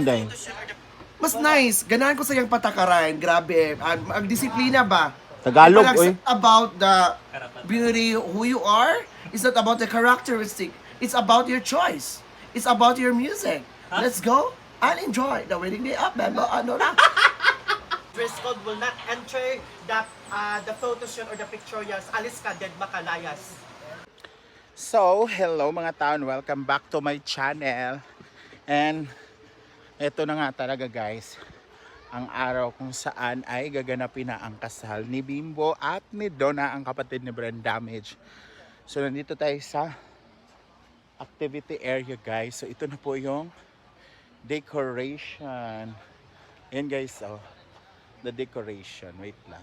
yun, Day? Mas nice. Ganahan ko sa iyang patakaran. Grabe. Ang, ang disiplina ba? Tagalog, oy. it's about the beauty, who you are. It's not about the characteristic. It's about your choice. It's about your music. Let's go and enjoy the wedding day up, Bembo. Ano na? dress code will not enter the uh, the photo shoot or the pictorials. Alis ka, dead makalayas. So, hello mga taon. Welcome back to my channel. And eto na nga talaga guys, ang araw kung saan ay gaganapin na ang kasal ni Bimbo at ni Donna, ang kapatid ni Brand Damage. So, nandito tayo sa activity area guys. So, ito na po yung decoration. Yan guys, oh. The decoration. Wait lang.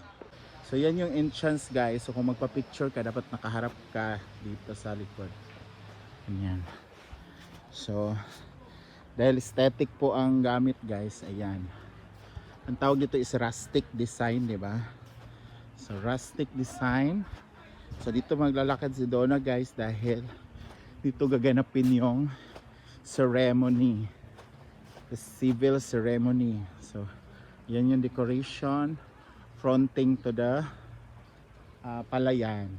So yan yung entrance guys. So kung magpa-picture ka, dapat nakaharap ka dito sa likod. Ganyan. So dahil aesthetic po ang gamit guys, ayan. Ang tawag dito is rustic design, di ba? So rustic design. So dito maglalakad si Donna guys dahil dito gaganapin yung ceremony. The civil ceremony. So yan yung decoration fronting to the uh, palayan.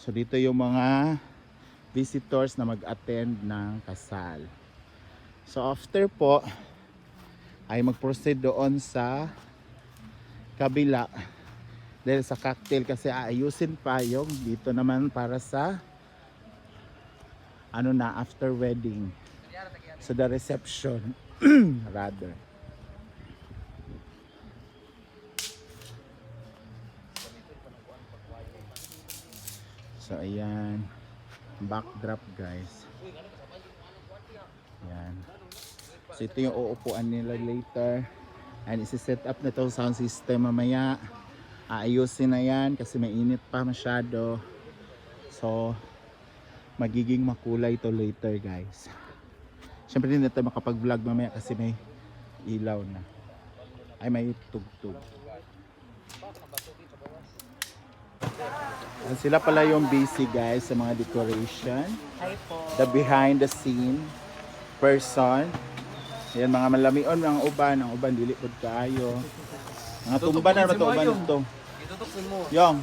So dito yung mga visitors na mag-attend ng kasal. So after po ay mag-proceed doon sa kabila dahil sa cocktail kasi aayusin pa yung dito naman para sa ano na after wedding. So the reception rather. So ayan, backdrop guys. Ayan. So ito yung uupuan nila later. And isi-set up na to sound system mamaya. Aayusin na yan kasi mainit pa masyado. So magiging makulay to later guys. Siyempre hindi na tayo makapag-vlog mamaya kasi may ilaw na. Ay may tugtog. And sila pala yung busy guys sa mga decoration. The behind the scene person. Yan mga malamion, mga uban, ang uban dili pod kaayo. Mga tumba na ba to uban dito? Itutok mo. Yung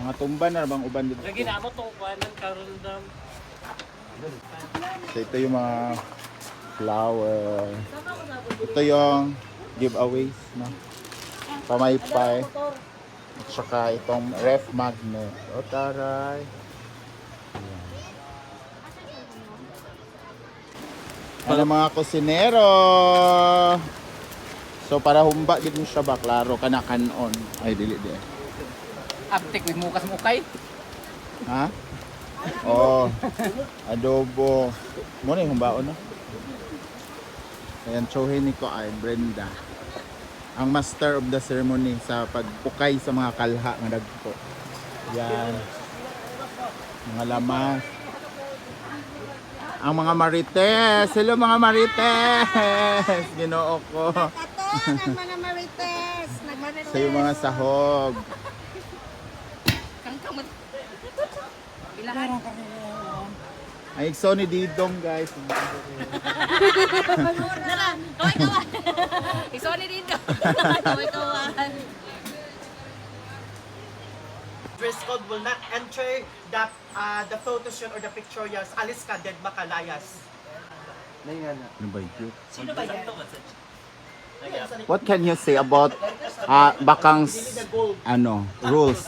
mga tumba na bang uban dito? Lagi na mo tong kuanan karon dam. So ito yung mga flower. Ito yung giveaways, no? Pamaypay. At saka itong ref magnet. O taray. Ano mga kusinero? So para humba gid mo siya ba klaro kana kanon. Ay dili di. Aptek with mukas mo kay. Ha? Oh. Adobo. Mo yung humbaon no? Ayan, tsohin ni ko ay Brenda. Ang master of the ceremony sa pagpukay sa mga kalha nga dagko. Yan. Mga lamas. Ang mga marites. Hello mga marites. Ginoo ko. Kato, ang mga marites. Nagmarites. Sa yung mga sahog. Ay, so ni Didong guys. Kaway kaway. Iso ni dito. Kaway kaway. Dress code will not enter the uh, the photo shoot or the pictorials. Alis ka, dead makalayas. Ano ba yun? Sino ba yan? What can you say about uh, Bakang's ano, rules?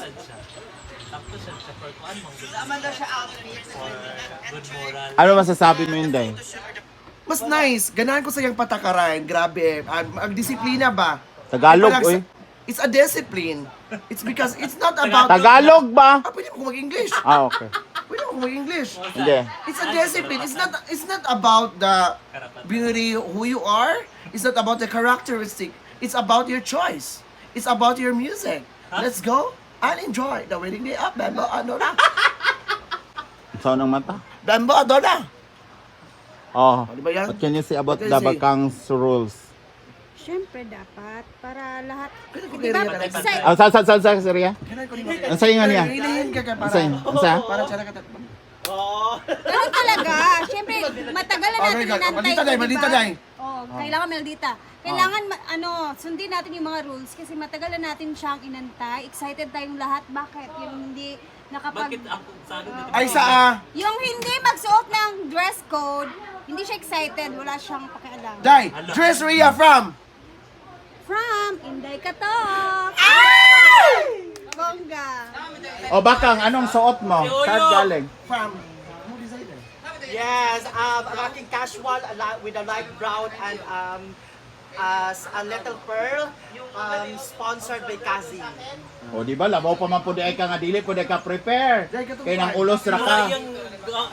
Ano masasabi mo yun, Day? Mas nice. Ganahan ko sa iyang patakaran. Grabe. Ang, ang disiplina ba? Tagalog, oy. Sa- It's a discipline. It's because it's not about... Tagalog ba? Ah, pwede mo kung mag-English. Ah, okay. Pwede mo kung mag-English. Hindi. It's a discipline. It's not it's not about the beauty who you are. It's not about the characteristic. It's about your choice. It's about your music. Let's go and enjoy the wedding day up. Bembo, ano na? Saan ng mata? Bembo, ano na? Oh. Ano ba yan? What can you say about What can the you say? Bakang's rules? Siyempre dapat para lahat. Niriyan na sa, Ah, sa sa sa sa Syria? Kaya ko Ang sayo nga niya. Hinahin ka ka Ang para. sayo. Ang sayo? Para nakata. Oo. ganun talaga. Siyempre, matagal na Okay, natin ka. inantay. Malita ko, day, malita day. Oh, kailangan Meldita. Kailangan ma- ano, sundin natin yung mga rules kasi matagal na natin siyang inantay. Excited tayong lahat. Bakit? Yung hindi nakapag Bakit ako sa? Ay, sa ah, Yung hindi magsuot ng dress code, hindi siya excited, wala siyang pakialam. Dai, dress Rhea from. From Inday Katok. Bongga. O Bakang, anong suot mo? Saan galing? From. Yes, um, ang aking casual with a light brown and um, as a little pearl, um, sponsored by Kazi. O di ba, labaw pa man po di ay ka nga dili po di ka prepare. Dahil ka to- Kaya nang ulos ra ka.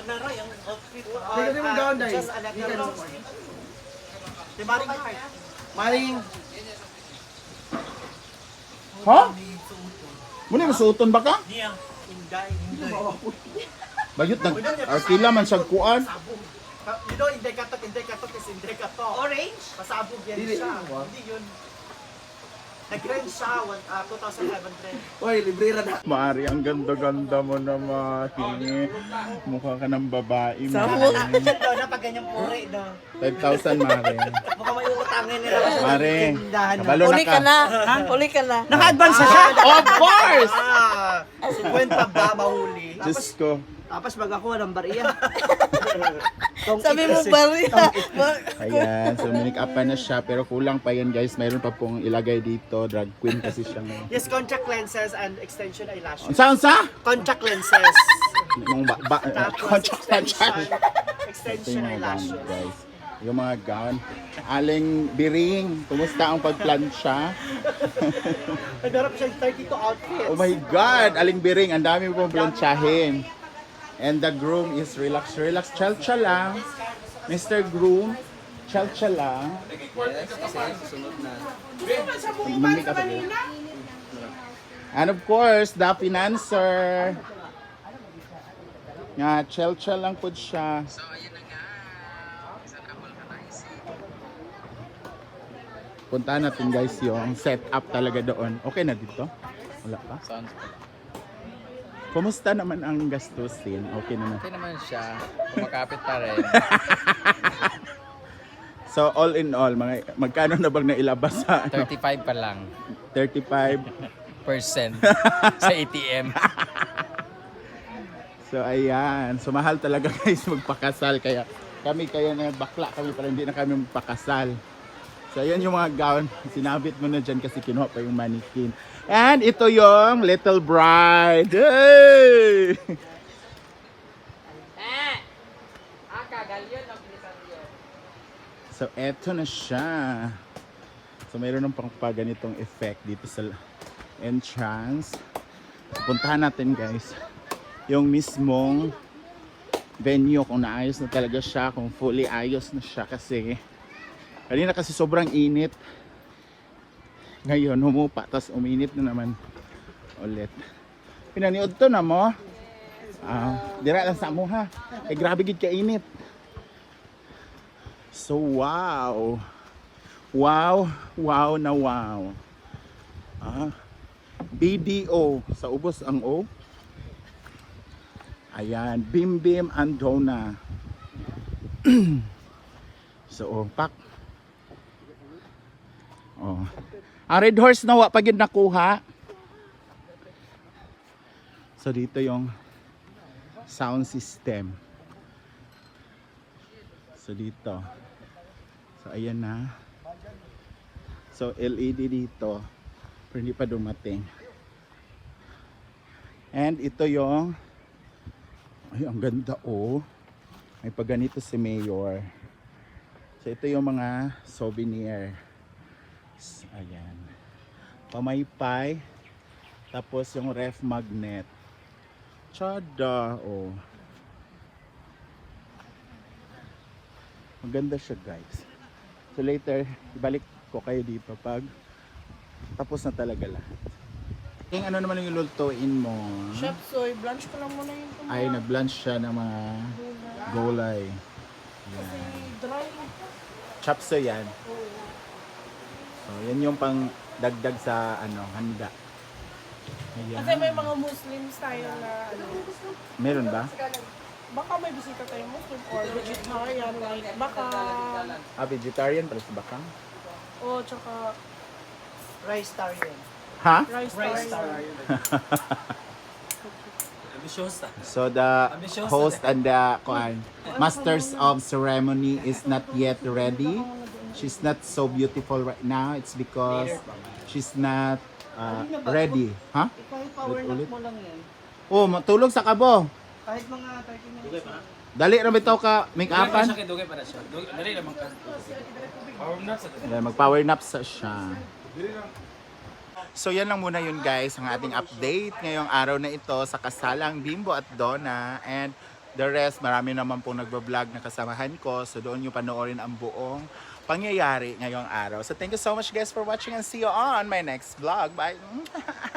Naray ang outfit. Teka, mo down, Dai. just a little Di ba rin heart? Maring. Ha? Muna yung suoton ba ka? Niya. Inday. Bayot nag arkila man siya kuan. Sabog. Know, Inday Katok, Inday Katok is Inday Katok. Orange? Pasabog yan siya. Hindi yun. Nag-rent siya, one- ah, 2007. Oy, librera na. Mari, ang ganda-ganda mo naman. Mukha ka ng babae, Doon Mari. na pag ganyang puri, no? 5,000, Mari. Mukha may utangin nila sa Mari, kabalo na ka. Ha? Uli ka na. Naka-advance siya. Of course! Ah, 50 ba mahuli? Diyos ko. Tapos mag ako ng bariya. Sabi mo bariya. Ayan, so make up pa na siya. Pero kulang pa yan, guys. Mayroon pa pong ilagay dito. Drag queen kasi siya. ngayon. Yes, contact lenses and extension eyelashes. Unsa, unsa? Contact lenses. Yung ba, ba, Tapos contact extension, Ito yung extension mga gown, eyelashes. guys. Yung mga gown. Aling Biring, kumusta ang pagplansya? Nagdarap siya 32 outfits. Oh my God! Aling Biring, ang dami mo pong plansyahin. And the groom is relax, relax. Chalcha lang. Mr. Groom, chalcha lang. Again. And of course, the financer. Nga, chalcha lang po siya. Puntahan natin guys yung setup talaga doon. Okay na dito? Wala pa? Kumusta naman ang gastusin? Okay naman. Okay naman siya. Kumakapit pa rin. So all in all, mga, magkano na bang nailabas sa ano? 35 pa lang. 35? Percent sa ATM. So ayan, so mahal talaga guys magpakasal kaya kami kaya na bakla kami para hindi na kami magpakasal. So ayan yung mga gown, sinabit mo na dyan kasi kinuha pa yung mannequin. And ito yung little bride. Hey! So eto na siya. So mayroon ng pang pa ganitong effect dito sa entrance. Puntahan natin guys yung mismong venue kung naayos na talaga siya, kung fully ayos na siya kasi kanina kasi sobrang init. Ngayon humupa, tapos uminit na naman ulit. Pinaniod to na mo. Ah, dira lang sa mo ha. Eh grabe gid ka init. So wow. Wow, wow na wow. Ah, BDO sa ubos ang O. Ayan, Bim Bim Andona. so, oh, pak. Oh. Ang red horse na wa pagid nakuha. So dito yung sound system. So dito. So ayan na. So LED dito. Pero hindi pa dumating. And ito yung ay, ang ganda oh. May paganito si Mayor. So ito yung mga souvenir. S- Ayan. Pamaypay. Tapos yung ref magnet. Chada oh. Maganda siya guys. So later, ibalik ko kayo dito pag tapos na talaga lahat. Yung ano naman yung lulutuin mo? Chef Soy, blanch ko lang muna yung tomato. ay nag-blanch siya ng mga gulay. Kasi dry. Chapso yan. So, yan yung pang dagdag sa ano, handa. Ayan. Kasi may mga Muslim style na ano. Meron ba? baka may bisita tayo Muslim or vegetarian, like, baka, Ah, vegetarian pala si Bakang? o tsaka Rice Tarian. Ha? rice Rice tarian. Tarian. Ambisyosa. So the host and the kuan, masters of ceremony is not yet ready. She's not so beautiful right now. It's because she's not uh, ready. Ha? Kahit power nap mo lang yan. Oh, matulog sa kabo. Kahit mga 30 minutes. Dali ra bitaw ka make upan. Dugay para siya. Dugay, dali naman ka. Power nap sa mag-power nap sa siya. So yan lang muna yun guys, ang ating update ngayong araw na ito sa kasalang Bimbo at Donna. And the rest, marami naman pong nagbablog na kasamahan ko. So doon nyo panoorin ang buong pangyayari ngayong araw. So thank you so much guys for watching and see you on my next vlog. Bye!